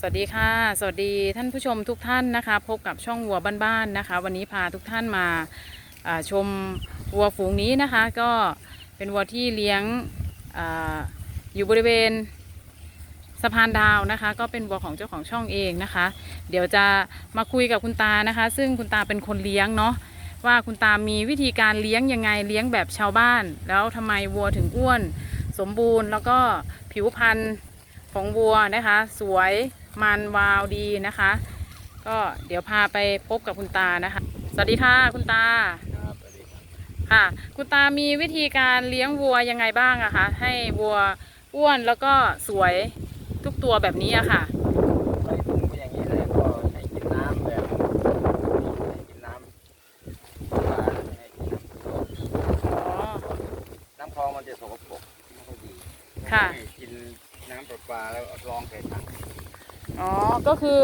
สวัสดีค่ะ สวัสดีท่านผู้ชมทุกท่านนะคะ พบกับช่องวัวบ้านๆนะคะ วันนี้พาทุกท่านมาชมวัวฝูงนี้นะคะ ก็เป็นวัวที่เลี้ยงออยู่บริเวณสะพานดาวนะคะ ก็เป็นวัวของเจ้าของช่องเองนะคะ เดี๋ยวจะมาคุยกับคุณตานะคะ ซึ่งคุณตาเป็นคนเลี้ยงเนาะว่าคุณตามีวิธีการเลี้ยงยังไงเลี้ยงแบบชาวบ้าน แล้วทำไมวัวถึงอ้วน สมบูรณ์ แล้วก็ผิวพรรณของวัวนะคะ สวยมันวาวดีนะคะ ก็เดี๋ยวพาไปพบกับคุณตานะคะ สวัสดีค่ะคุณตาครับสวัสดีครับค่ะ คุณตามีวิธีการเลี้ยงวัวยังไงบ้างอะคะ ให้วัวอ้วนแล้วก็สวยทุกตัวแบบนี้อะค่ะไล่ทุ่งไปอย่างนี้เลยก็ให้กินน้ำแบบให้กินน้ำปลาให้กินอ๋อ น้ำคลองมันจะสกปรกไม่ค่อยดีค่ะ ให้กินน้ำประปาแล้วลองใส่ถัง อ๋อ ก็คือ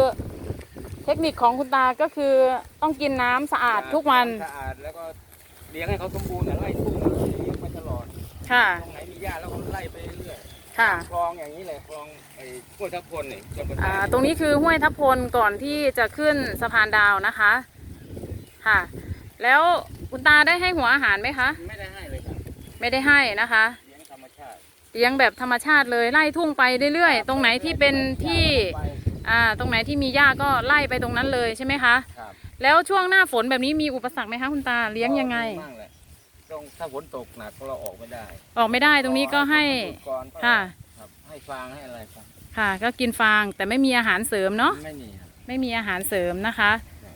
เทคนิคของคุณตาก็คือต้องกินน้ำสะอาดทุกวัน สะอาดแล้วก็เลี้ยงให้เขาสมบูรณ์นะไล่ทุ่งเลี้ยงไปตลอดค่ะ ตรงไหนมีหญ้าแล้วก็ไล่ไปเรื่อยค่ะๆคลองอย่างนี้เลยคลองไอ้ห้วยทับพลนี่จนกระอ่าทั่งตรงนี้คือห้วยทับพลก่อนที่จะขึ้นสะพานดาวนะคะ ค่ะ แล้วคุณตาได้ให้หัวอาหารไหมคะ ไม่ได้ให้เลยครับไม่ได้ให้นะคะ เลี้ยงธรรมชาติเลี้ยงแบบธรรมชาติเลยไล่ทุ่งไปเรื่อยๆ ตรงไหนที่เป็นที่ ไป อ่า ตรงไหนที่มีหญ้าก็ไล่ไปตรงนั้นเลยใช่ไหมคะ ครับแล้วช่วงหน้าฝนแบบนี้มีอุปสรรคไหมคะคุณตาเลี้ยงยังไง ก็มั่งแหละต้องถ้าฝนตกหนักเราออกไม่ได้ออกไม่ได้ตรงนี้ก็ให้ก่อนค่ะ ครับให้ฟางให้อะไรครับค่ะ ก็กินฟางแต่ไม่มีอาหารเสริมเนาะ ไม่มีครับ ไม่มีอาหารเสริมนะคะครับ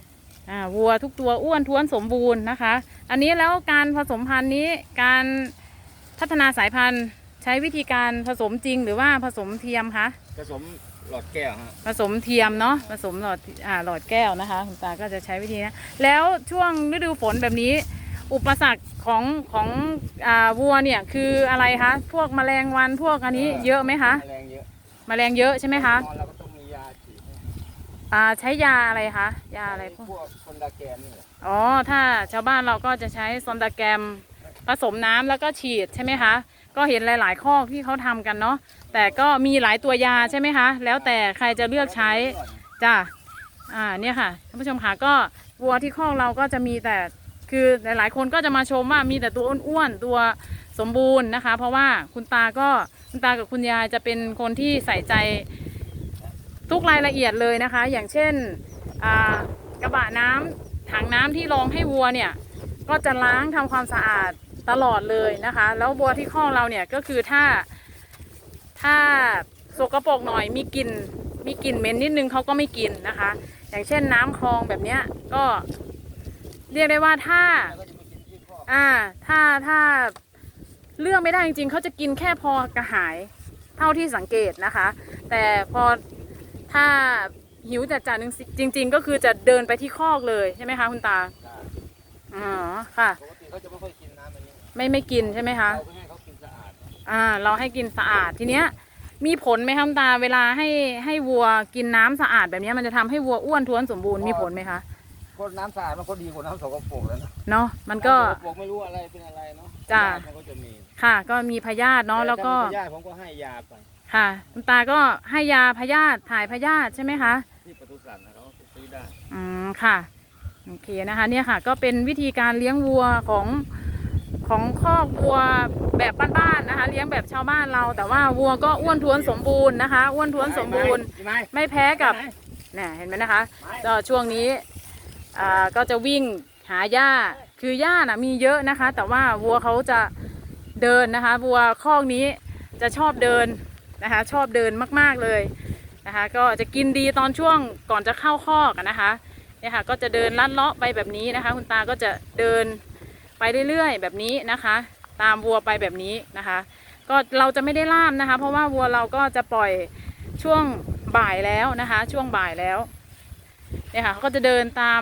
อ่าวัวทุกตัวอ้วนท้วนสมบูรณ์นะคะ อันนี้แล้วการผสมพันธุ์นี้การพัฒนาสายพันธุ์ใช้วิธีการผสมจริงหรือว่าผสมเทียมคะ ผสม หลอดแก้วฮะผสมเทียมเนาะผสมหลอดอ่าหลอดแก้วนะคะคุณตาก็จะใช้วิธีนะแล้วช่วงฤดูฝนแบบนี้ อุปสรรคของของอ่าวัวเนี่ยคืออะไรคะพวกแมลงวันพวกอันนี้เยอะไหมคะแรงเยอะแมลงเยอะใช่ไหมคะนอนเราก็ต้องมียาฉีดให้อ่าใช้ยาอะไรคะยาอะไรพวกพวกคนดาแกนนี่แหละอ๋อถ้าชาวบ้านเราก็จะใช้ซอนดาแกรมผสมน้ำแล้วก็ฉีดใช่ไหมคะ ก็เห็นหลาย ๆ ข้อที่เขาทำกันเนาะแต่ก็มีหลายตัวยาใช่ไหมคะ แล้วแต่ใครจะเลือกใช้จ้ะอ่าเนี่ยค่ะท่านผู้ชมค่ะก็วัวที่คอเราก็จะมีแต่คือหลาย ๆ คนก็จะมาชมว่ามีแต่ตัวอ้วนๆตัวสมบูรณ์นะคะ เพราะว่าคุณตาก็คุณตากับคุณยายจะเป็นคนที่ใส่ใจทุกรายละเอียดเลยนะคะ อย่างเช่นอ่ากระบะน้ำถังน้ำที่รองให้วัวเนี่ย ก็จะล้างทำความสะอาด ตลอดเลยนะคะ แล้ววัวที่คอกเราเนี่ยก็คือถ้าถ้าสกปรกหน่อยมีกลิ่นมีกลิ่นเหม็นนิดนึงเขาก็ไม่กินนะคะ อย่างเช่นน้ำคลองแบบเนี้ยก็เรียกได้ว่าถ้า อ่า ถ้าถ้าเลือกไม่ได้จริงๆเขาจะกินแค่พอกระหายเท่าที่สังเกตนะคะ แต่พอถ้าหิวจัดๆจริง ๆ ก็คือจะเดินไปที่คอกเลยใช่ไหมคะคุณตาอ๋อค่ะปกติเขาจะไม่ค่อย ไม่ไม่กินใช่ไหมคะเราก็ให้เขากินสะอาดอ่า เราให้กินสะอาดทีเนี้ย มีผลไหมคะคุณตาเวลาให้ให้วัวกินน้ำสะอาดแบบเนี้ยมันจะทำให้วัวอ้วนท้วนสมบูรณ์มีผลไหมคะคนน้ำสะอาดมันก็ดีกว่าน้ำสกปรกแล้วนะเนาะมันก็ำสกปรกไม่รู้อะไรเป็นอะไรเนาะจ้ะญติมันก็จะมีค่ะ ก็มีพยาธิเนาะแล้วก็ต่ถ้ามีญาติผมก็ให้ยาไปค่ะคุณตาก็ให้ยาพยาธิถ่ายพยาธิใช่ไหมคะ ที่ปศุสัตว์นะเขาซื้อได้ อืมค่ะโอเคนะคะเนี่ยค่ะ ก็เป็นวิธีการเลี้ยงวัวของ ของคอกวัวแบบบ้านๆนะคะ เลี้ยงแบบชาวบ้านเรา แต่ว่าวัวก็อ้วนท้วนสมบูรณ์นะคะอ้วนท้วนสมบูรณ์ไหมไม่แพ้กับเนี่ยเห็นไหมนะคะก็ช่วงนี้อ่าก็จะวิ่งหาหญ้าคือหญ้าน่ะมีเยอะนะคะ แต่ว่าวัวเขาจะเดินนะคะวัวคอกนี้จะชอบเดินนะคะ ชอบเดินมากๆเลยนะคะ ก็จะกินดีตอนช่วงก่อนจะเข้าคอกอะนะคะเนี่ยค่ะก็จะเดินลัดเลาะไปแบบนี้นะคะ คุณตาก็จะเดิน ไปเรื่อยๆ แบบนี้นะคะ ตามวัวไปแบบนี้นะคะ ก็เราจะไม่ได้ล่ามนะคะ เพราะว่าวัวเราก็จะปล่อยช่วงบ่ายแล้วนะคะ ช่วงบ่ายแล้วเนี่ยค่ะเขาก็จะเดินตาม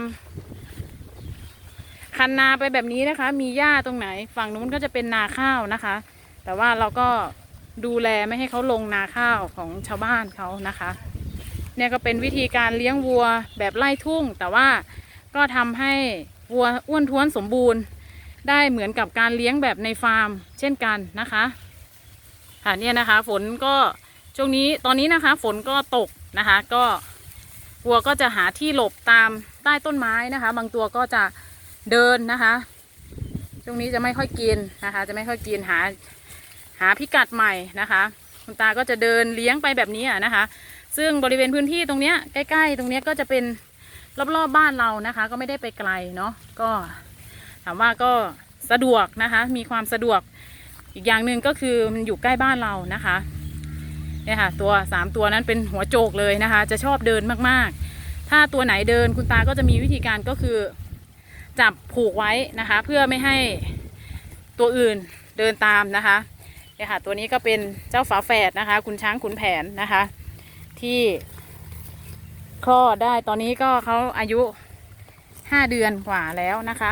คันนาไปแบบนี้นะคะ มีหญ้าตรงไหน ฝั่งนู้นก็จะเป็นนาข้าวนะคะ แต่ว่าเราก็ดูแลไม่ให้เขาลงนาข้าวของชาวบ้านเขานะคะ เนี่ยก็เป็นวิธีการเลี้ยงวัวแบบไล่ทุ่ง แต่ว่าก็ทำให้วัวอ้วนท้วนสมบูรณ์ ได้เหมือนกับการเลี้ยงแบบในฟาร์ม เช่นกันนะคะค่ะเนี่ยนะคะฝนก็ช่วงนี้ตอนนี้นะคะฝนก็ตกนะคะก็วัวก็จะหาที่หลบตามใต้ต้นไม้นะคะ บางตัวก็จะเดินนะคะ ช่วงนี้จะไม่ค่อยกินนะคะ จะไม่ค่อยกินหาหาพิกัดใหม่นะคะคุณตาก็จะเดินเลี้ยงไปแบบนี้นะคะ ซึ่งบริเวณพื้นที่ตรงเนี้ยใกล้ ๆ ตรงเนี้ยก็จะเป็นรอบๆบบ้านเรานะคะ ก็ไม่ได้ไปไกลเนาะก็ามว่าก็สะดวกนะคะ มีความสะดวกอีกอย่างหนึ่งก็คือมันอยู่ใกล้บ้านเรานะคะเนี่ยค่ะตัวสามตัวนั้นเป็นหัวโจกเลยนะคะ จะชอบเดินมากๆ ถ้าตัวไหนเดินคุณตาก็จะมีวิธีการก็คือ จับผูกไว้นะคะ เพื่อไม่ให้ตัวอื่นเดินตามนะคะเนี่ยค่ะตัวนี้ก็เป็นเจ้าฝาแฝดนะคะ คุณช้างขุนแผนนะคะ ที่คลอดได้ตอนนี้ก็เขาอายุห้าเดือนกว่าแล้วนะคะ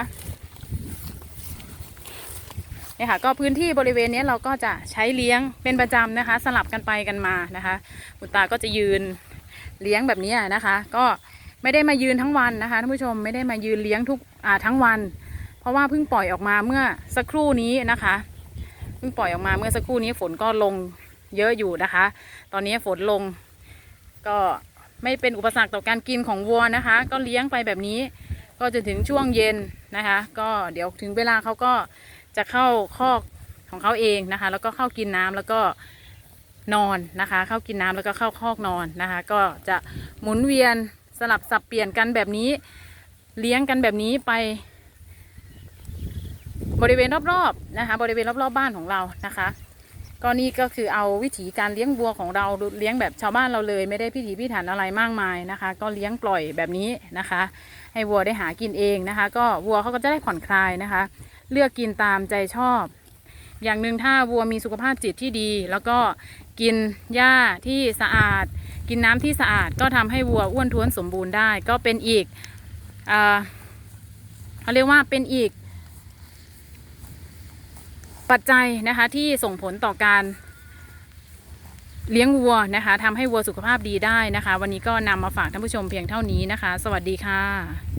เนี่ยค่ะก็พื้นที่บริเวณนี้เราก็จะใช้เลี้ยงเป็นประจำนะคะ สลับกันไปกันมานะคะคุณตาก็จะยืนเลี้ยงแบบนี้นะคะ ก็ไม่ได้มายืนทั้งวันนะคะท่านผู้ชมไม่ได้มายืนเลี้ยงทุกอ่าทั้งวัน เพราะว่าเพิ่งปล่อยออกมาเมื่อสักครู่นี้นะคะเพิ่งปล่อยออกมาเมื่อสักครู่นี้ฝนก็ลงเยอะอยู่นะคะ ตอนนี้ฝนลงก็ไม่เป็นอุปสรรคต่อการกินของวัวนะคะ ก็เลี้ยงไปแบบนี้ก็จะถึงช่วงเย็นนะคะ ก็เดี๋ยวถึงเวลาเขาก็ จะเข้าคอกของเขาเองนะคะ แล้วก็เข้ากินน้ำแล้วก็นอนนะคะ เข้ากินน้ำแล้วก็เข้าคอกนอนนะคะ ก็จะหมุนเวียนสลับสับเปลี่ยนกันแบบนี้ เลี้ยงกันแบบนี้ไป บริเวณรอบๆนะคะ บริเวณรอบๆบ้านของเรานะคะก็นี่ก็คือเอาวิธีการเลี้ยงวัวของเราเลี้ยงแบบชาวบ้านเราเลย ไม่ได้พิถีพิถันอะไรมากมายนะคะ ก็เลี้ยงปล่อยแบบนี้นะคะ ให้วัวได้หากินเองนะคะ ก็วัวเขาก็จะได้ผ่อนคลายนะคะ เลือกกินตามใจชอบ อย่างหนึ่งถ้าวัวมีสุขภาพจิตที่ดี แล้วก็กินหญ้าที่สะอาด กินน้ำที่สะอาด ก็ทำให้วัวอ้วนท้วนสมบูรณ์ได้ ก็เป็นอีกเขาเรียกว่าเป็นอีก ปัจจัยนะคะที่ส่งผลต่อการเลี้ยงวัวนะคะทำให้วัวสุขภาพดีได้นะคะ วันนี้ก็นำมาฝากท่านผู้ชมเพียงเท่านี้นะคะ สวัสดีค่ะ